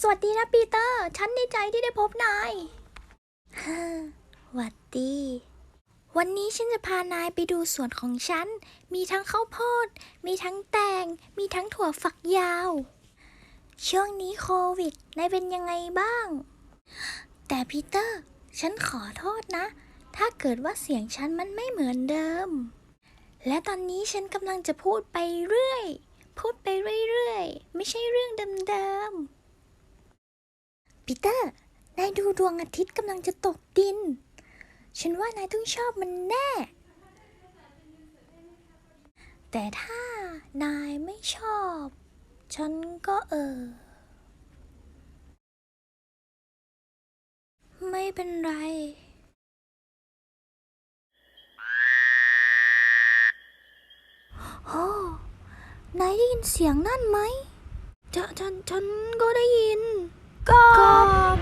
สวัสดีนะปีเตอร์ ฉันดีใจที่ได้พบนายฮ่าหวัดดี วันนี้ฉันจะพานายไปดูสวนของฉัน มีทั้งข้าวโพด มีทั้งแตง มีทั้งถั่วฝักยาว ช่วงนี้โควิด นายเป็นยังไงบ้าง แต่ปีเตอร์ ฉันขอโทษนะ ถ้าเกิดว่าเสียงฉันมันไม่เหมือนเดิม และตอนนี้ฉันกำลังจะพูดไปเรื่อย พูดไปเรื่อยๆ ไม่ใช่เรื่องเดิมๆ ปีเตอร์ นายดูดวงอาทิตย์กำลังจะตกดิน ฉันว่านายต้องชอบมันแน่ แต่ถ้านายไม่ชอบ ฉันก็เออ ไม่เป็นไร โอ้ นายได้ยินเสียงนั่นไหม ฉัน ฉัน ฉันก็ได้ยิน กอบ